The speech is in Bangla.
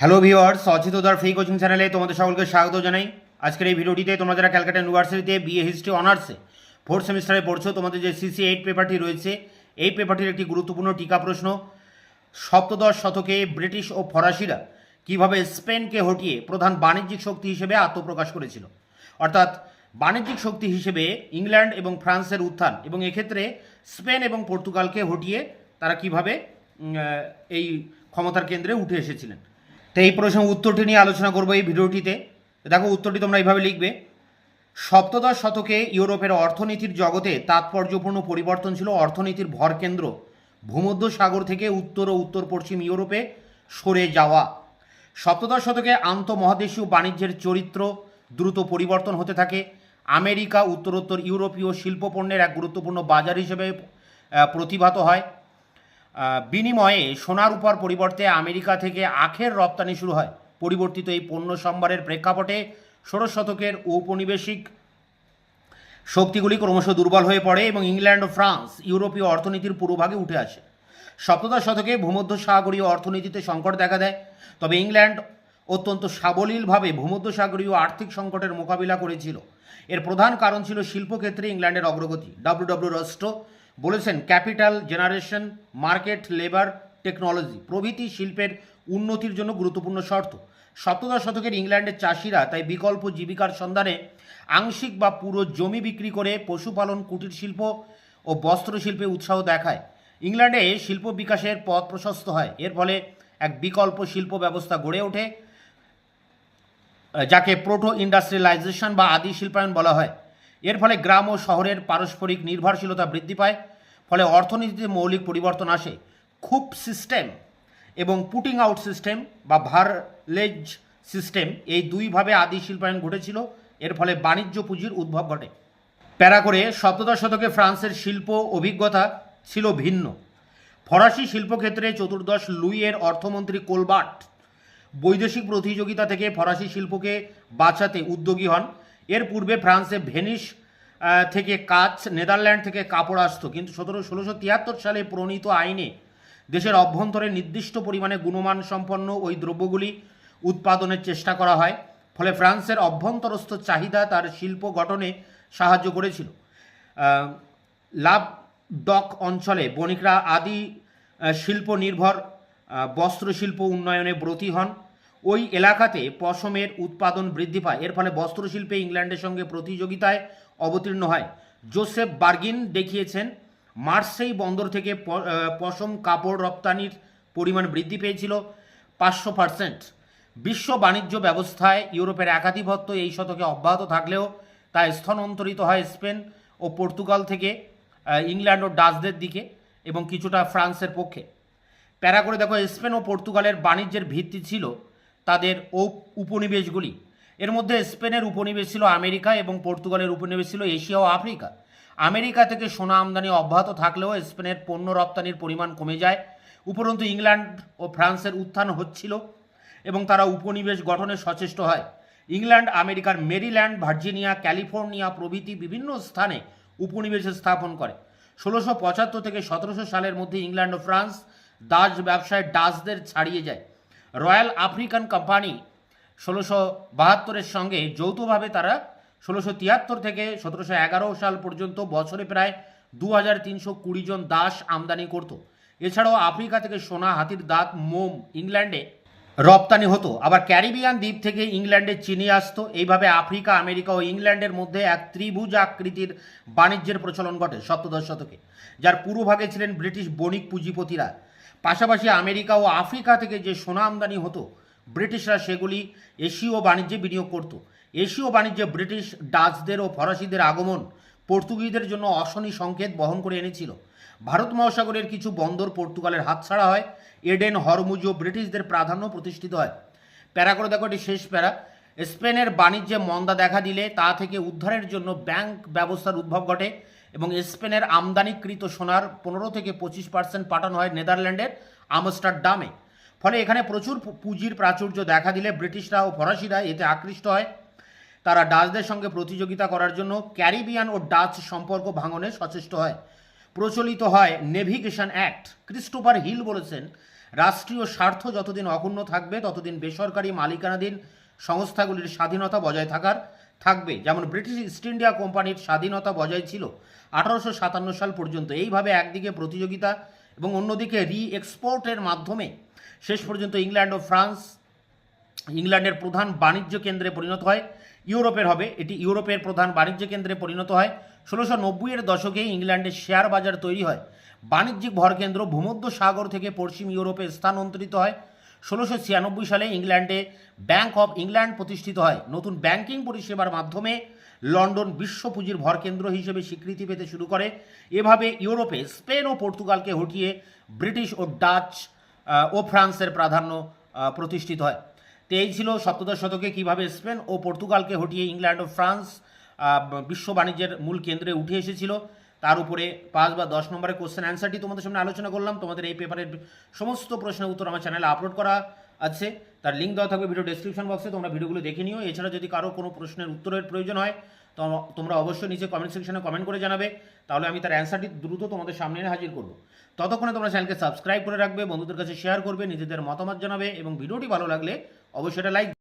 হ্যালো ভিওয়ার্স অচিতদার ফ্রি কোচিং চ্যানেলে তোমাদের সকলকে স্বাগত জানাই। আজকের এই ভিডিওটিতে তোমরা যারা ক্যালকাটা ইউনিভার্সিটিতে বিএ হিস্ট্রি অনার্সে ফোর্থ সেমিস্টারে পড়ছো, তোমাদের যে সিসি এইট পেপারটি রয়েছে, এই পেপারটির একটি গুরুত্বপূর্ণ টিকা প্রশ্ন, সপ্তদশ শতকে ব্রিটিশ ও ফরাসিরা কীভাবে স্পেনকে হটিয়ে প্রধান বাণিজ্যিক শক্তি হিসেবে আত্মপ্রকাশ করেছিল। অর্থাৎ বাণিজ্যিক শক্তি হিসেবে ইংল্যান্ড এবং ফ্রান্সের উত্থান এবং এক্ষেত্রে স্পেন এবং পর্তুগালকে হটিয়ে তারা কীভাবে এই ক্ষমতার কেন্দ্রে উঠে এসেছিলেন। তো এই প্রশ্নের উত্তরটি নিয়ে আলোচনা করব এই ভিডিওটিতে। দেখো, উত্তরটি তোমরা এইভাবে লিখবে। সপ্তদশ শতকে ইউরোপের অর্থনীতির জগতে তাৎপর্যপূর্ণ পরিবর্তন ছিল অর্থনীতির ভরকেন্দ্র ভূমধ্য সাগর থেকে উত্তর ও উত্তর পশ্চিম ইউরোপে সরে যাওয়া। সপ্তদশ শতকে আন্তঃমহাদেশীয় বাণিজ্যের চরিত্র দ্রুত পরিবর্তন হতে থাকে। আমেরিকা, উত্তরোত্তর ইউরোপীয় শিল্পপণ্যের এক গুরুত্বপূর্ণ বাজার হিসেবে প্রতিভাত হয়। বিনিময়ে সোনার উপর পরিবর্তে আমেরিকা থেকে আখের রপ্তানি শুরু হয়। পরিবর্তিত এই পণ্য সম্ভারের প্রেক্ষাপটে ষোড়শ শতকের ঔপনিবেশিক শক্তিগুলি ক্রমশ দুর্বল হয়ে পড়ে এবং ইংল্যান্ড ও ফ্রান্স ইউরোপীয় অর্থনীতির পুরোভাগে উঠে আসে। সপ্তদশ শতকে ভূমধ্য সাগরীয় অর্থনীতিতে সংকট দেখা দেয়, তবে ইংল্যান্ড অত্যন্ত সাবলীলভাবে ভূমধ্য সাগরীয় আর্থিক সংকটের মোকাবিলা করেছিল। এর প্রধান কারণ ছিল শিল্পক্ষেত্রে ইংল্যান্ডের অগ্রগতি। ডাব্লিউ ডাব্লিউ রস্টো বলেছেন capital generation, market, labour, technology প্রভৃতি শিল্পের উন্নতির জন্য গুরুত্বপূর্ণ শর্ত। সপ্তদশ শতকের ইংল্যান্ডের চাষিরা তাই বিকল্প জীবিকার সন্ধানে আংশিক বা পুরো জমি বিক্রি করে পশুপালন, কুটির শিল্প ও বস্ত্রশিল্পে উৎসাহ দেখায়। ইংল্যান্ডে শিল্প বিকাশের পথ প্রশস্ত হয়। এর ফলে এক বিকল্প শিল্প ব্যবস্থা গড়ে ওঠে, যাকে প্রোটো ইন্ডাস্ট্রিয়ালাইজেশন বা আদি শিল্পায়ন বলা হয়। এর ফলে গ্রাম ও শহরের পারস্পরিক নির্ভরশীলতা বৃদ্ধি পায়, ফলে অর্থনীতিতে মৌলিক পরিবর্তন আসে। খুব সিস্টেম এবং পুটিং আউট সিস্টেম বা ভারলেজ সিস্টেম এই দুইভাবে আদি শিল্পায়ন ঘটেছিল। এর ফলে বাণিজ্য পুঁজির উদ্ভব ঘটে। প্যারা করে সপ্তদশ শতকে ফ্রান্সের শিল্প অভিজ্ঞতা ছিল ভিন্ন। ফরাসি শিল্পক্ষেত্রে চতুর্দশ লুইয়ের অর্থমন্ত্রী কোলবার্ট বৈদেশিক প্রতিযোগিতা থেকে ফরাসি শিল্পকে বাঁচাতে উদ্যোগী হন। এর পূর্বে ফ্রান্সে ভেনিস থেকে কাচ, নেদারল্যান্ড থেকে কাপড় আসতো। কিন্তু সতেরো, ষোলোশো তিয়াত্তর সালে প্রণীত আইনে দেশের অভ্যন্তরে নির্দিষ্ট পরিমাণে গুণমান সম্পন্ন ওই দ্রব্যগুলি উৎপাদনের চেষ্টা করা হয়। ফলে ফ্রান্সের অভ্যন্তরস্থ চাহিদা তার শিল্প গঠনে সাহায্য করেছিল। লাভ ডক অঞ্চলে বণিকরা আদি শিল্প নির্ভর বস্ত্রশিল্প উন্নয়নে ব্রতী হন। ওই এলাকাতে পশমের উৎপাদন বৃদ্ধি পায়। এর ফলে বস্ত্রশিল্পে ইংল্যান্ডের সঙ্গে প্রতিযোগিতায় অবতীর্ণ হয়। জোসেফ বার্গিন দেখিয়েছেন, মার্সেই বন্দর থেকে পশম কাপড় রপ্তানির পরিমাণ বৃদ্ধি পেয়েছিল পাঁচশো পার্সেন্ট। বিশ্ব বাণিজ্য ব্যবস্থায় ইউরোপের একাধিপত্য এই শতকে অব্যাহত থাকলেও তা স্থানান্তরিত হয় স্পেন ও পর্তুগাল থেকে ইংল্যান্ড ও ডাচদের দিকে এবং কিছুটা ফ্রান্সের পক্ষে। প্যারা করে দেখো, স্পেন ও পর্তুগালের বাণিজ্যের ভিত্তি ছিল তাদের উপনিবেশগুলি। এর মধ্যে স্পেনের উপনিবেশ ছিল আমেরিকা এবং পর্তুগালের উপনিবেশ ছিল এশিয়া ও আফ্রিকা। আমেরিকা থেকে সোনা আমদানি অব্যাহত থাকলেও স্পেনের পণ্য রপ্তানির পরিমাণ কমে যায়। উপরন্তু ইংল্যান্ড ও ফ্রান্সের উত্থান হচ্ছিল এবং তারা উপনিবেশ গঠনে সচেষ্ট হয়। ইংল্যান্ড, আমেরিকার মেরিল্যান্ড, ভার্জিনিয়া, ক্যালিফোর্নিয়া প্রভৃতি বিভিন্ন স্থানে উপনিবেশ স্থাপন করে। ষোলোশো পঁচাত্তর থেকে সতেরোশো সালের মধ্যে ইংল্যান্ড ও ফ্রান্স ডাচ ব্যবসায় ডাচদের ছাড়িয়ে যায়। রয়্যাল আফ্রিকান কোম্পানি ষোলোশো বাহাত্তরের সঙ্গে যৌথভাবে তারা ষোলোশো তিয়াত্তর থেকে সতেরোশো এগারো সাল পর্যন্ত বছরে প্রায় দু হাজার তিনশো কুড়ি জন দাস আমদানি করত। এছাড়াও আফ্রিকা থেকে সোনা, হাতির দাঁত, মোম ইংল্যান্ডে রপ্তানি হতো। আবার ক্যারিবিয়ান দ্বীপ থেকে ইংল্যান্ডে চিনি আসতো। এইভাবে আফ্রিকা, আমেরিকা ও ইংল্যান্ডের মধ্যে এক ত্রিভুজ আকৃতির বাণিজ্যের প্রচলন ঘটে সপ্তদশ শতকে, যার পুরোভাগে ছিলেন ব্রিটিশ বণিক পুঁজিপতিরা। পাশাপাশি আমেরিকা ও আফ্রিকা থেকে যে সোনা আমদানি হতো, ব্রিটিশরা সেগুলি এশীয় বাণিজ্যে বিনিয়োগ করত। এশীয় বাণিজ্যে ব্রিটিশ ডাচদের ও ফরাসিদের আগমন পর্তুগিজদের জন্য অশনি সংকেত বহন করে এনেছিল। ভারত মহাসাগরের কিছু বন্দর পর্তুগালের হাতছাড়া হয়। এডেন, হরমুজ ও ব্রিটিশদের প্রাধান্য প্রতিষ্ঠিত হয়। প্যারা করে দেখো এটি শেষ প্যারা। স্পেনের বাণিজ্যে মন্দা দেখা দিলে তা থেকে উদ্ধারের জন্য ব্যাংক ব্যবস্থার উদ্ভব ঘটে এবং স্পেনের আমদানিকৃত সোনার পনেরো থেকে পঁচিশ পার্সেন্ট পাঠানো হয় নেদারল্যান্ডের আমস্টারডামে। ফলে এখানে প্রচুর পুঁজির প্রাচুর্য দেখা দিলে ব্রিটিশরা ও ফরাসিরা এতে আকৃষ্ট হয়। তারা ডাচদের সঙ্গে প্রতিযোগিতা করার জন্য ক্যারিবিয়ান ও ডাচ সম্পর্ক ভাঙনে সচেষ্ট হয়। প্রচলিত হয় নেভিগেশন অ্যাক্ট। ক্রিস্টোফার হিল বলেছেন, রাষ্ট্রীয় স্বার্থ যতদিন অক্ষুণ্ণ থাকবে, ততদিন বেসরকারি মালিকানাধীন সংস্থাগুলির স্বাধীনতা বজায় থাকার থাকবে। যেমন ব্রিটিশ ইস্ট ইন্ডিয়া কোম্পানির স্বাধীনতা বজায় ছিল আঠারোশো সাতান্ন সাল পর্যন্ত। এইভাবে একদিকে প্রতিযোগিতা এবং অন্যদিকে রি এক্সপোর্টের মাধ্যমে শেষ পর্যন্ত ইংল্যান্ড ও ফ্রান্স, ইংল্যান্ডের প্রধান বাণিজ্য কেন্দ্রে পরিণত হয়। ইউরোপের হবে। এটি ইউরোপের প্রধান বাণিজ্য কেন্দ্রে পরিণত হয়। ষোলোশো নব্বইয়ের দশকে ইংল্যান্ডের শেয়ার বাজার তৈরি হয়। বাণিজ্যিক ভরকেন্দ্র ভূমধ্য সাগর থেকে পশ্চিম ইউরোপে স্থানান্তরিত হয়। ষোলোশো ছিয়ানব্বই সালে ইংল্যান্ডে ব্যাংক অব ইংল্যান্ড প্রতিষ্ঠিত হয়। নতুন ব্যাংকিং পরিষেবার মাধ্যমে লন্ডন বিশ্ব পুঁজির ভরকেন্দ্র হিসেবে স্বীকৃতি পেতে শুরু করে। এভাবে ইউরোপে স্পেন ও পর্তুগালকে হটিয়ে ব্রিটিশ ও ডাচ ও ফ্রান্সের প্রাধান্য প্রতিষ্ঠিত হয়। তো এই ছিল সপ্তদশ শতকে কীভাবে স্পেন ও পর্তুগালকে হটিয়ে ইংল্যান্ড ও ফ্রান্স বিশ্ব বাণিজ্যের মূল কেন্দ্রে উঠে এসেছিল। তার উপরে পাঁচ বা দশ নম্বরের কোশ্চেন অ্যান্সারটি তোমাদের সামনে আলোচনা করলাম। তোমাদের এই পেপারের সমস্ত প্রশ্নের উত্তর আমার চ্যানেলে আপলোড করা আছে। তার লিঙ্ক দেওয়া থাকবে ভিডিও ডেসক্রিপশন বক্সে তোমরা ভিডিওগুলো দেখে নিও। এছাড়া যদি কারও কোনো প্রশ্নের উত্তরের প্রয়োজন হয়, তো তোমরা অবশ্যই নিচে কমেন্ট সেকশনে কমেন্ট করে জানাবে। তাহলে আমি তার অ্যান্সারটি দ্রুত তোমাদের সামনে হাজির করব। ততক্ষণে তোমরা চ্যানেলকে সাবস্ক্রাইব করে রাখবে, বন্ধুদের কাছে শেয়ার করবে, নিজেদের মতামত জানাবে এবং ভিডিওটি ভালো লাগলে অবশ্যই লাইক